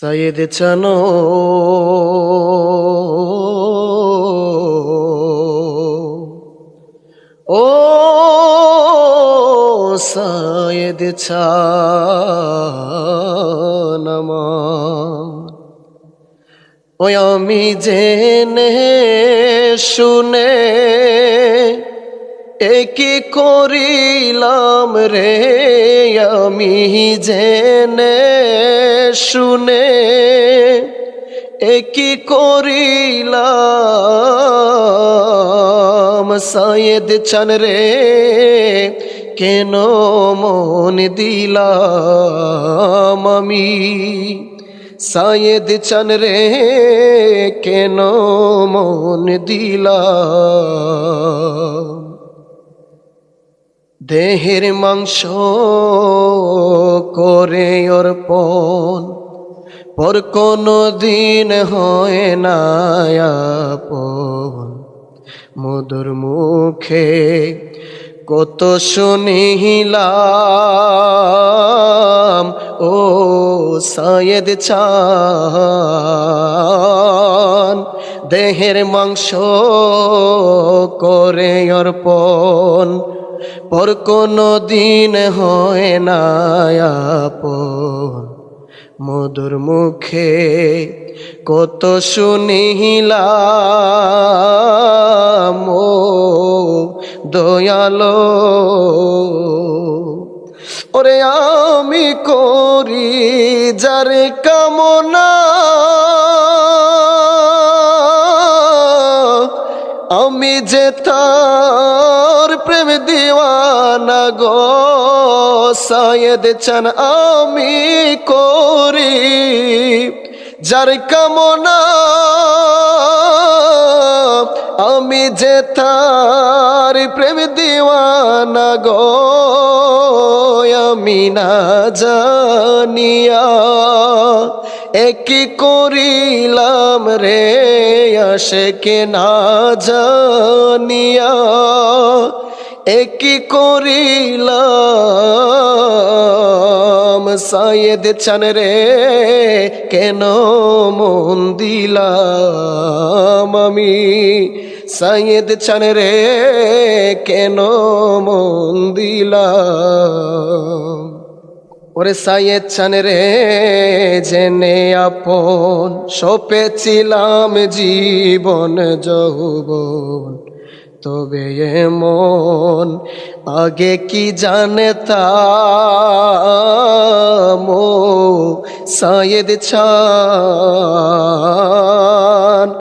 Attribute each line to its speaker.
Speaker 1: সাইদ চানো। ও সাইদ চানামা। ওই আমি জেনে শুনে একি করিলাম রে আমি জেনে শুনে। একি করিলাম সায়েদ চান রে, কেন মন দিলাম আমি? সায়েদ চান রে, কেন মন দিলাম দেহের মাংস করে অর্পণ। পর কোনো দিন হয় না আপন। মধুর মুখে কত শুনিলাম, ও সায়েদ চান। দেহের মাংস করে অর্পণ। পর কোনো দিন হয় না মধুর মুখে কত শুনিলাম দয়ালো। ওরে আমি করি যার কামনা, আমি যে তার প্রেম দিওয়ানা গো, সায়েদ চান আমি করি। যার কামনা আমি যে তার প্রেম দিওয়ানা গো, আমি না জানিয়া একই করিলাম রে, আশেকে না জানিয়া। একই করিলাম। সায়েদ চান রে, কেন মন দিলাম আমি? সায়েদ চান রে, কেন মন দিলাম? ওরে সাইয়েদ চান রে, জেনে আপন সপেছিলাম জীবন যৌবন। তবে মন আগে কি জানতাম? সায়েদ ছ